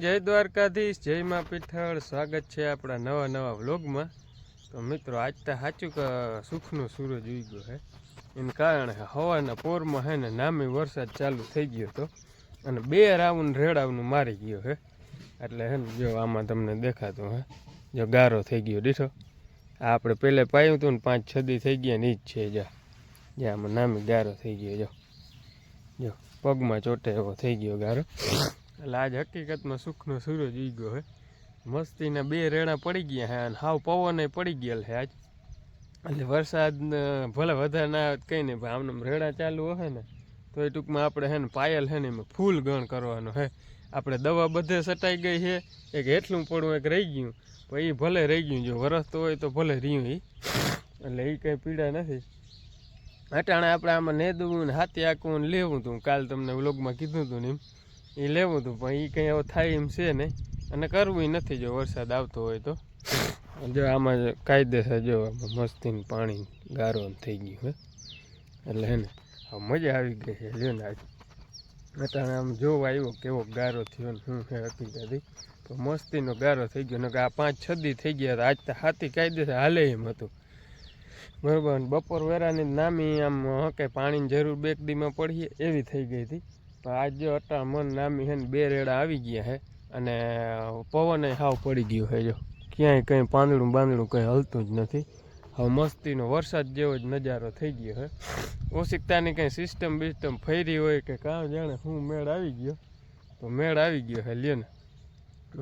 જય દ્વારકાધીશ, જય માં પીઠળ. સ્વાગત છે આપણા નવા નવા વ્લોગમાં. તો મિત્રો, આજ તો સાચું કે સુખનો સૂરજ ઉઈ ગયો હે એને કારણે હવાના પોરમાં હે ને નામી વરસાદ ચાલુ થઈ ગયો હતો. અને બે રાઉન્ડ રેડાવનું મારી ગયો હે એટલે હે ને જો આમાં તમને દેખાતું હે જો ગારો થઈ ગયો દીઠો. આ આપણે પહેલે પાયું હતું ને, પાંચ છ દી થઈ ગયા ને જ છે, જા. જે આમાં નામી ગારો થઈ ગયો, જો. જો, પગમાં ચોટે એવો થઈ ગયો ગારો. એટલે આજ હકીકતમાં સુખનો સૂરજ ઉગ્યો હે. મસ્તીના બે રેણા પડી ગયા હે અને હાવ પવને પડી ગયેલ હે આજ. એટલે વરસાદ ભલે વધારે ના કંઈ નહીં, પણ આમને રેણા ચાલુ હશે ને તો એ ટૂંકમાં આપણે હે ને પાયલ હે ને એમાં ફૂલ ગણ કરવાનો હે. આપણે દવા બધે સટાઈ ગઈ છે એક એટલું પડવું એક રહી ગયું, પણ એ ભલે રહી ગયું, જો વરસતો હોય તો ભલે રહ્યું એ એટલે એ કંઈ પીડા નથી. અટાણે આપણે આમાં નેદવું ને હાથી આંકવું ને લેવું હતું કાલ તમને વ્લોગમાં કીધું હતું ને એમ. એ લેવું હતું પણ એ કંઈ હવે થાય એમ છે નહીં. અને કરવું નથી જો વરસાદ આવતો હોય તો. જો આમાં કાયદેસર જો મસ્તીનું પાણી ગારો થઈ ગયું હે. એટલે હે ને મજા આવી ગઈ છે લ્યો ને આજે. અત્યારે આમ જોવા આવ્યો કેવો ગારો થયો ને શું છે હકીકતથી. તો મસ્તીનો ગારો થઈ ગયો ને કે આ પાંચ છદી થઈ ગયા હતા આજ તો હાથી કાયદેસર હાલે એમ હતું. બરાબર બપોર વેરાની નામી આમ હકે પાણીની જરૂર બેક દીમાં પડીએ, એવી થઈ ગઈ હતી. આજ અટા મન નામી હે બે રેડા આવી ગયા હે અને પવન હાવ પડી ગયો છે જો. ક્યાંય કંઈ પાંદડું બાંદડું કંઈ હલતું જ નથી. હવે મસ્તીનો વરસાદ જેવો જ નજારો થઈ ગયો હે. ઓશિકતાની કંઈ સિસ્ટમ બિસ્ટમ ફેરી હોય કે કાં જાણે હું મેળ આવી ગયો. તો મેળ આવી ગયો હે લ્યો ને.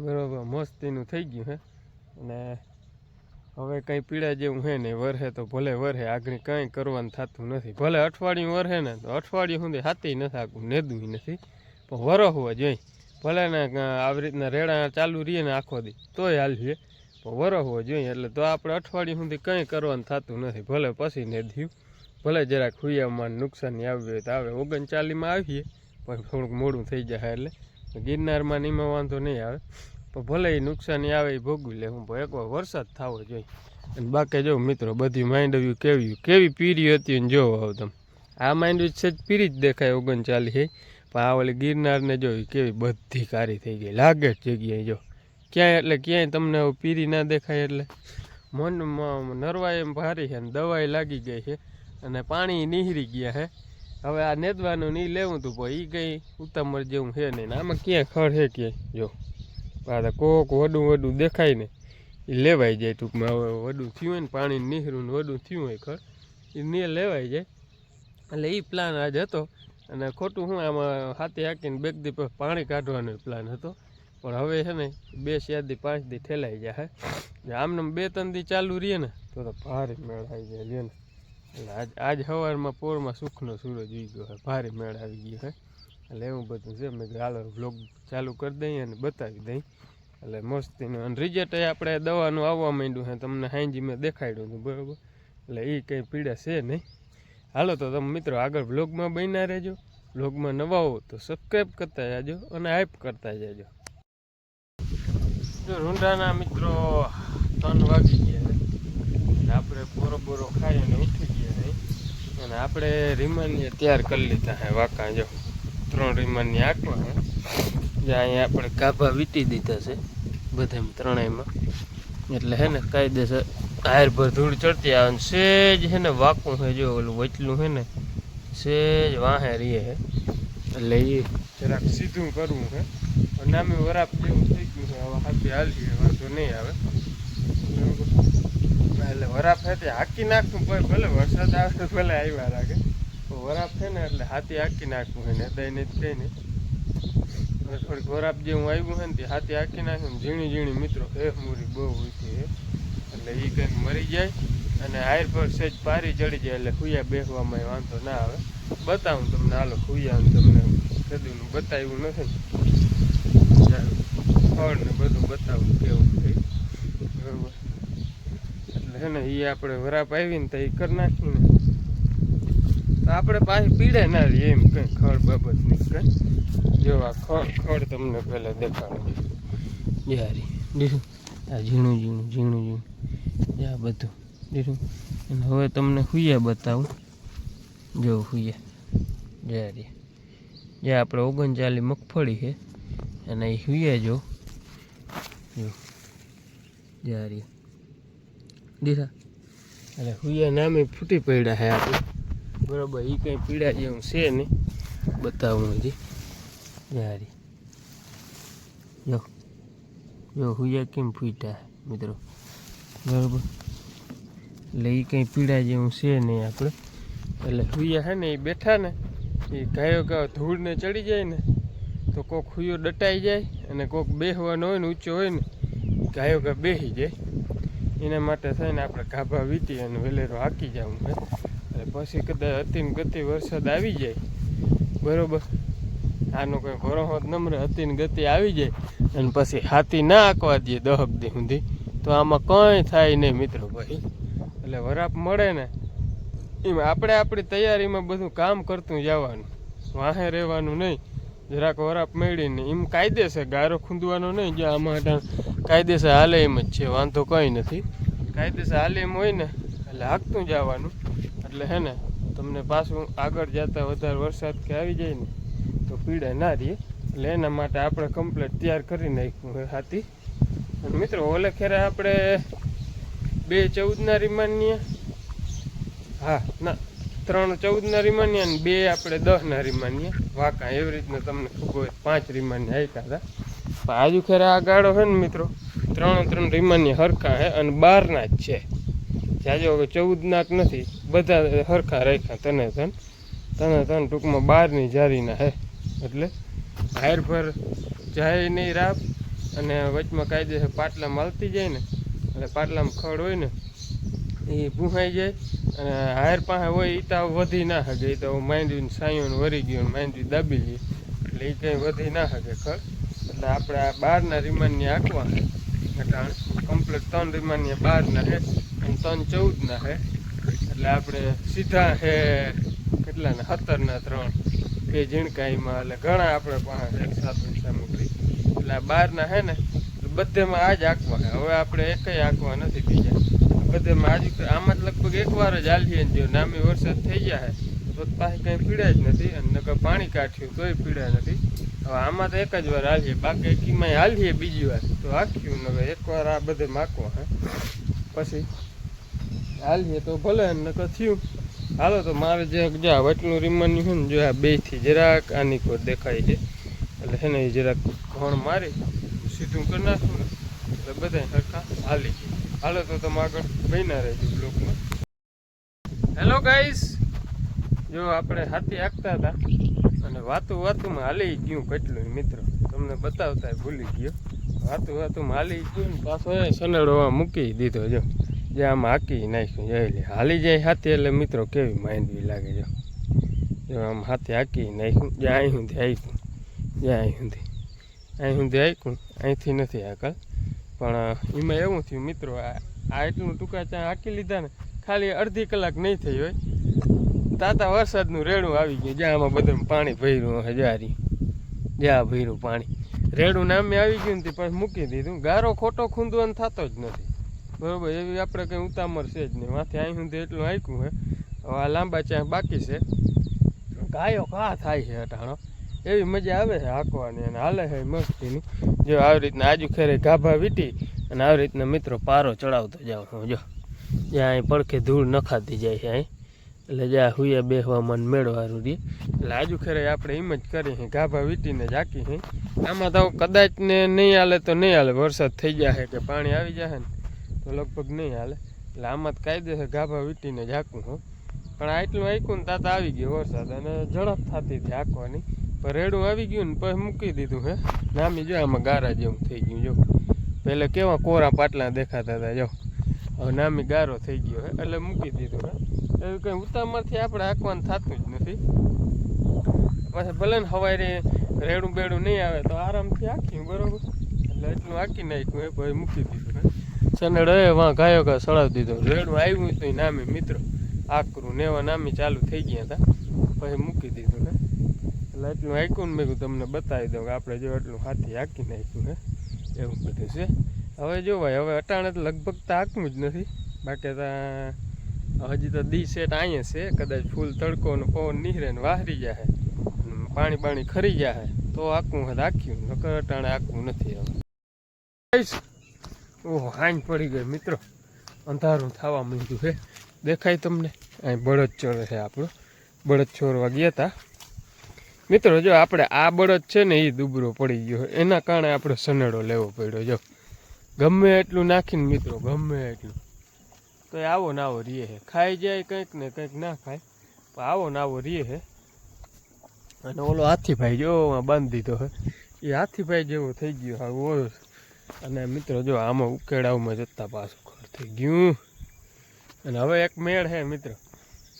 બરોબર મસ્તીનું થઈ ગયું હે. અને હવે કંઈ પીડા જેવું હે નહીં વરહે તો ભલે વરહે આગળ કંઈ કરવાનું થતું નથી. ભલે અઠવાડિયું વરહે ને, તો અઠવાડિયું સુધી હાથી નથી આખું નેદવું નથી. પણ વરહવા જોઈએ. ભલે ને આવી રીતના રેડા ચાલુ રહીએ ને આખો દી, તોય હાલીએ પણ વરહવો જોઈએ, એટલે તો આપણે અઠવાડિયું સુધી કંઈ કરવાનું થતું નથી. ભલે પછી નેદ્યું, ભલે જરાક ખુયામાં નુકસાની આવી હોય તો આવે. ઓગણચાલીમાં આવીએ, પણ થોડુંક મોડું થઈ જાય એટલે. ગિરનારમાં ને એમાં વાંધો નહીં આવે. પણ ભલે એ નુકસાની આવે એ ભોગવી લે હું એકવાર વરસાદ થવો જોઈએ. અને બાકી જો મિત્રો, બધી માંડવ્યું કેવી કેવી પીરી હતી ને જોવો આવ તમે. આ માંડવી છે જ પીરી જ દેખાય ઓગણચાલીસ છે પણ આ ઓલી ગિરનારને જોયું કેવી બધી કારી થઈ ગઈ, લાગે જ જગ્યાએ જો. ક્યાંય એટલે ક્યાંય તમને પીરી ના દેખાય એટલે. મન નરવાય એમ ભારી છે ને દવાઈ લાગી ગઈ છે. અને પાણી નીહરી ગયા છે હવે આ નેદવાનું નહીં લેવું હતું પણ એ કંઈ ઉતામર જેવું છે નહીં આમાં ક્યાંય ખડ છે ક્યાંય, જો. આ કોક વડું વડું દેખાય ને એ લેવાઈ જાય ટૂંકમાં. હવે વડું થયું હોય ને, પાણી નીહરું ને વડું થયું હોય ખર એ ને લેવાઈ જાય. એટલે એ પ્લાન આજ હતો. અને ખોટું હું આમાં હાથે હાકીને બેગ દી પાણી કાઢવાનો પ્લાન હતો. પણ હવે છે ને, બે ચાર દી, પાંચ દી ઠેલાઈ જાય આમને બે ત્રણ દી ચાલુ રહીએ ને, તો તો ભારે મેળ આવી જાય લે ને. એટલે આજ આજ સવારમાં પોરમાં સુખનો સૂરજ ઉઈ ગયો છે ભારે મેળ આવી ગયો હે. એટલે એવું બધું છે. મેં હાલો વ્લોગ ચાલુ કરી દઈએ અને બતાવી દઈ એટલે મસ્તીનું. અને રિઝલ્ટ આપણે દવાનું આવવા માંડ્યું છે. તમને હાંજી મેં દેખાડ્યું હતું, બરાબર? એટલે એ કંઈ પીડા છે નહીં. હાલો તો તમે મિત્રો આગળ વ્લોગમાં બન્યા રહેજો. વ્લોગમાં નવા હો તો સબસ્ક્રાઈબ કરતા જાજો અને હાઈપ કરતા જાજો. જો રૂંઢાના મિત્રો ત્રણ વાગી ગયા આપણે બોરો બોરો ખાઈ અને ઉઠી ગયા નહીં અને આપણે રીમાનીએ તૈયાર કરી લીધા છે. વાંકા જો, ત્રણ રીમાનની આંકવા જે અહીંયા આપણે કાભા વીટી દીધા છે બધા ત્રણેયમાં. એટલે હે ને કાયદેસર હાર પર ધૂળ ચડતી આવે ને સેજ છે ને વાકું છે જો ઓલું વચલું હે ને, સેજ વાહે રીએ હે. એટલે એ જરાક સીધું કરવું છે આમે વરાપ જેવું થઈ ગયું છે, હવે હાથી હાલીએ, વાંધો નહીં આવે. એટલે વરાપ તે હાકી નાખવું પડે ભલે વરસાદ આવે ભલે આવ્યા રાખે વરાપ છે ને એટલે હાથી હાકી નાખવું છે ને દઈ નહીં કઈ નહીં થોડીક વરાપ જેવું આવ્યું હોય ને તે હાથી આખી નાખ્યું ઝીણી ઝીણી મિત્રો હે મૂરી બહુ છે એટલે એ કંઈક મરી જાય અને હાયર પર સેજ પારી ચડી જાય એટલે ખુયા બેસવામાં વાંધો ના આવે. બતાવું તમને હાલો, ખુયા તમને કદું બતાવ્યું નથી. ફળ ને બધું બતાવું કેવું થઈ બરોબર. એટલે છે ને એ આપણે વરાપ આવીને તો એ કરી નાખી ને આપણે પાછી પીડે ના રહીએ એમ કંઈ ખડ બાબતની કંઈ. જો આ ખડ ખડ તમને પહેલાં દેખાડું. બિહારી દીધું આ ઝીણું ઝીણું ઝીણું ઝીણું. આ બધું દીધું અને હવે તમને હુયા બતાવું. જો હુયા. જ્યારે જે, આપણે ઓગણચાલી મગફળી છે. અને એ હુયા જો. જો. જારી દીધા એટલે હુયા નામે ફૂટી પડ્યા છે આપણે બરોબર એ કંઈ પીડા જેવું છે નહીં. બતાવું હજી યારી જો જો, હુયા કેમ ફૂટા મિત્રો? બરાબર. એટલે એ કંઈ પીડા જેવું છે નહીં આપણે. એટલે હુયા હે ને એ બેઠા ને એ ગાયો ગાયો ધૂળને ચડી જાય ને, તો કોક હુયો દટાઈ જાય અને કોક બેહવાનો હોય ને, ઊંચો હોય ને, ગાયો ગા બેસી જાય. એના માટે થઈને આપણે ગાભા વીતી અને વેલેરો હાકી જવું અને પછી કદાચ અતિમ ગતિ વરસાદ આવી જાય. બરોબર? આનો કંઈ ભરોસો જ નમ્ર અતિન ગતિ આવી જાય અને પછી હાથી ના આંકવા દઈએ દહક દી સુધી. તો આમાં કંઈ થાય નહીં મિત્રો ભાઈ. એટલે વરાપ મળે ને, એમાં આપણે આપણી તૈયારીમાં બધું કામ કરતું જવાનું. વાહે રહેવાનું નહીં. જરાક વરાપ મેળીને એમ કાયદેસર ગારો ખૂંદવાનો નહીં જો આમાં કાયદેસર હાલે એમ જ છે, વાંધો કંઈ નથી. કાયદેસર હાલે એમ હોય ને, એટલે હાંકતું જવાનું. એટલે હે ને, તમને પાછું આગળ જતા વધારે વરસાદ કે આવી જાય ને, તો પીડા ના રહીએ એટલે એના માટે આપણે કમ્પ્લેટ તૈયાર કરી નાખ્યું હાથી. અને મિત્રો, ઓલે ખેરે આપણે બે ચૌદના રીમાનીએ હા, ના, ત્રણ ચૌદના રીમાનીએ અને બે આપણે દસના રીમાનીએ વાંકા એવી રીતના તમને ખબર પાંચ રીમાની આપ્યા હતા. પણ આજુ ખેરા આ ગાળો છે ને મિત્રો, ત્રણ ત્રણ રીમાની હરખા છે અને બારના જ છે. જાજો ચૌદ નાક નથી, બધા હરખા રાખ્યા તને તન તને તન ટૂંકમાં બારની જારીના હે. એટલે હાયર પર જાય નહીં રાબ, અને વચમાં કાયદેસર પાટલામાં માલતી જાય ને, એટલે પાટલામાં ખડ હોય ને, એ ભૂંહાઈ જાય, અને હાયર પાસે હોય એ તો વધી ના શકે એ તો માંડવીને સાયું વરી ગયું માંડ્યું દાબી લે. એટલે એ કંઈ વધી ના શકે ખડ. એટલે આપણે આ બહારના રીમાનની આંકવા એટલે કમ્પ્લીટ ત્રણ રીમાનની બારના હે અને ત્રણ ચૌદના હે. એટલે આપણે સીધા હે કેટલાના સત્તરના ત્રણ. બે ઝીણકાઈમાં એટલે ઘણા આપણે પાસે એક સાધન સામગ્રી એટલે આ બારના હે ને બધેમાં આ જ આંકવા છે હવે આપણે એકય આંકવા નથી બીજા. બધેમાં આજ આમાં જ લગભગ એક વાર જ હાલીએ જો નામી વરસાદ થઈ જાય તો પાસે કંઈ પીડા જ નથી અને પાણી કાઢ્યું તોય પીડા નથી. હવે આમાં તો એક જ વાર હાલીએ. બાકી એકીમાં હાલીએ બીજી વાર. તો આખ્યું નકર એકવાર આ બધે માકવા હે. પછી હાલીએ તો ભલે ને નકર થયું. હાલો તો મારે જે જ્યાં વટલું રીમાન્યું છે ને જો આ બેથી જરાક આની કોઈ દેખાય છે. એટલે છે ને જરાક ઘણ મારી, સીધું કરી નાખું. ને એટલે બધા સરખા હાલી હાલો તો તમે આગળ બન્યા રહેજો બ્લોકમાં. હેલો ગાઈસ જો આપણે હાથી હાંકતા હતા. અને વાતું વાતુમાં હાલી ગયું કેટલું મિત્રો? તમને બતાવતા ભૂલી ગયો. વાતું વાતુંમાં હાલી ગયું ને પાછો એ સનેડોમાં મૂકી દીધો જો. જે આમ હાકી નાખ્યું જોઈ લે. હાલી જાય હાથી એટલે મિત્રો કેવી માંદવી લાગે જો. જો આમ હાથી હાકી નાખ્યું, જે અહીં સુધી આવ્યું જે અહીં સુધી અહીં સુધી આવ્યું અહીંથી નથી આકલ પણ એમાં એવું થયું મિત્રો આ એટલું ટૂંકા ચા હાકી લીધા ને, ખાલી અડધી કલાક નહીં થઈ હોય. તાતા વરસાદનું રેડું આવી ગયું. જ્યાં આમાં બધું પાણી ભર્યું હજારી. જ્યાં ભર્યું પાણી. રેડું નામે આવી ગયું ને પણ મૂકી દીધું. ગારો ખોટો ખૂંદવાનો થતો જ નથી. બરોબર, એવી આપણે કંઈ ઉતામર છે જ નહીં. માથે અહીં સુધી એટલું આંક્યું હે. હવે આ લાંબા ચા બાકી છે. ગાયો ઘા થાય છે અટાણો. એવી મજા આવે છે હાંકવાની અને હાલે છે મસ્તીની. જો આવી રીતના આજુ ખેરે ગાભા વીટી અને આવી રીતના મિત્રો પારો ચડાવતો જાઉં હું જો, જ્યાં અહીં પડખે ધૂળ નખાતી જાય છે અહીં. એટલે જ્યાં હુયા બેસવામાં મેળવાનું રહે એટલે આજુ ખરે આપણે એમ જ કરી છે ગાભા વીટીને જાકી છે આમાં તો કદાચ ને નહીં હાલે તો નહીં હાલે, વરસાદ થઈ જાય કે પાણી આવી જાય ને, તો લગભગ નહીં હાલે. એટલે આમાં જ કાયદેસર ગાભા વીટીને જ હાકું હું. પણ આટલું હાંક્યું ને તાતા આવી ગયો વરસાદ અને ઝડપ થતી હતી હાંકવાની પણ રેડું આવી ગયું ને, પછી મૂકી દીધું હે. નામી જો આમાં ગારા જેવું થઈ ગયું, જો. પહેલે કેવા કોરા પાટલા દેખાતા હતા જો. હવે નામી ગારો થઈ ગયો હે, એટલે મૂકી દીધું હે. એવું કંઈ ઉતામળથી આપણે હાંકવાનું થતું જ નથી. પછી ભલે ને હવારે રેડું બેડું નહીં આવે તો આરામથી હાંક્યું બરોબર? એટલે એટલું હાંકી નાખ્યું એ ભાઈ મૂકી દીધું સનેડ એ વાં ગાયો ગા સળાવી દીધો. રેડું આવ્યું તો નામે મિત્રો. આકરું ને એવા નામી ચાલુ થઈ ગયા હતા. પછી મૂકી દીધું ને એટલે એટલું હાંક્યું ને મેં તમને બતાવી દઉં કે આપણે જો એટલું હાથી હાંકી નાખ્યું હે. એવું બધું છે. હવે જો ભાઈ, હવે અટાણે તો લગભગ તો હાંકવું જ નથી. બાકી તો હજી તો દી સેટ અહીંયા છે. કદાચ ફૂલ તડકો ને પવન નીહરે ને વાહરી જાય પાણી પાણી ખરી જાય તો આખું રાખ્યું નકર અટાણે આખું નથી હવે. ઓહો, હાંજ પડી ગઈ મિત્રો. અંધારું થવા માંડ્યું છે દેખાય તમને? અહીં બળદ ચોર છે આપણો. બળદ ચોરવા ગયા હતા મિત્રો, જો આપણે આ બળદ છે ને એ દુબરો પડી ગયો એના કારણે આપણે સનેડો લેવો પડ્યો. જો, ગમે એટલું નાખીને મિત્રો, ગમે એટલું. તો આવો ને આવો રીએ છે ખાઈ જાય કંઈક ને કંઈક ના ખાય, પણ આવો ને આવો રીએ છે અને ઓલો હાથીભાઈ જો બાંધ દીધો છે એ હાથીભાઈ જેવો થઈ ગયો હા ઓળો અને મિત્રો જો આમાં ઉકેડાવમાં જતા પાછું ખર થઈ ગયું. અને હવે એક મેળ છે મિત્રો.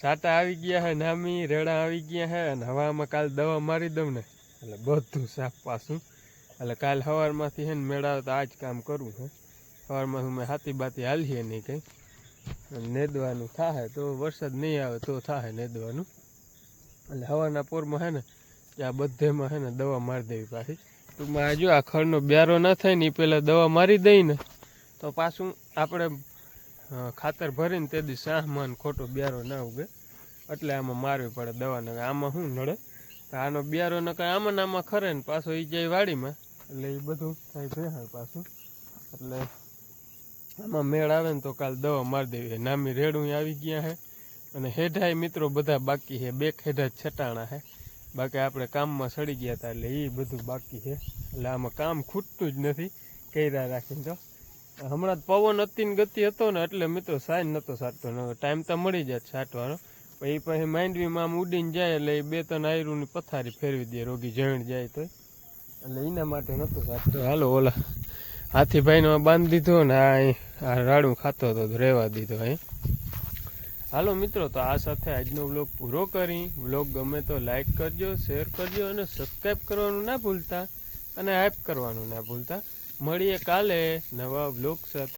સાટા આવી ગયા છે નામી, રેડા આવી ગયા છે અને હવામાં કાલ દવા મારી દઉં ને. એટલે બધું સાફ પાછું. એટલે કાલ સવારમાંથી છે ને મેળાવે તો આ જ કામ કરવું છે. સવારમાં મેં હાથી બાતી હાલીએ નહીં કંઈ. નેદવાનું થાય તો વરસાદ નહીં આવે તો થાય નેદવાનું. એટલે હવાના પોરમાં છે ને આ બધેમાં હે ને દવા મારી દેવી પાછી. ટૂંકમાં જો આ ખડનો બ્યારો ના થાય ને એ પહેલાં દવા મારી દઈ ને, તો પાછું આપણે ખાતર ભરીને તે દી સાહમાં ને ખોટો બ્યારો ના ઉગે. એટલે આમાં મારવી પડે દવા ને આમાં શું નડે? તો આનો બ્યારો ન કાંઈ આમાં આમાં ખરે ને પાછો એ જાય વાડીમાં. એટલે એ બધું થાય ભેહાય પાછું. એટલે આમાં મેળ આવે ને તો કાલ દવા મારી દેવી નામી રેડું આવી ગયા છે. અને હેઠા મિત્રો બધા બાકી છે. બે હેઠા છટાણા છે. બાકી આપણે કામમાં સડી ગયા હતા એટલે એ બધું બાકી છે. એટલે આમાં કામ ખૂટતું જ નથી. કર્યા રાખીને તો. હમણાં પવન અતિન ગતિ હતો ને એટલે મિત્રો સાંજ નહોતો સાટતો. ટાઈમ તો મળી જાય સાટવાનો. પણ એ પછી માંડવીમાં આમ ઉડીને જાય એટલે એ બે ત્રણ આયરુની પથારી ફેરવી દે. રોગી જણ જાય તો એટલે એના માટે નહોતો સાટતો. હાલો ઓલા. હાથીભાઈનો બાંધી દીધો ને આ રાડું ખાતો હતો રહેવા દીધો અહીં. હાલો મિત્રો, તો આ સાથે આજનો વ્લોગ પૂરો કરી. વ્લોગ ગમે તો લાઈક કરજો, શેર કરજો અને સબસ્ક્રાઈબ કરવાનું ના ભૂલતા અને એપ કરવાનું ના ભૂલતા. મળીએ કાલે નવા વ્લોગ સાથે.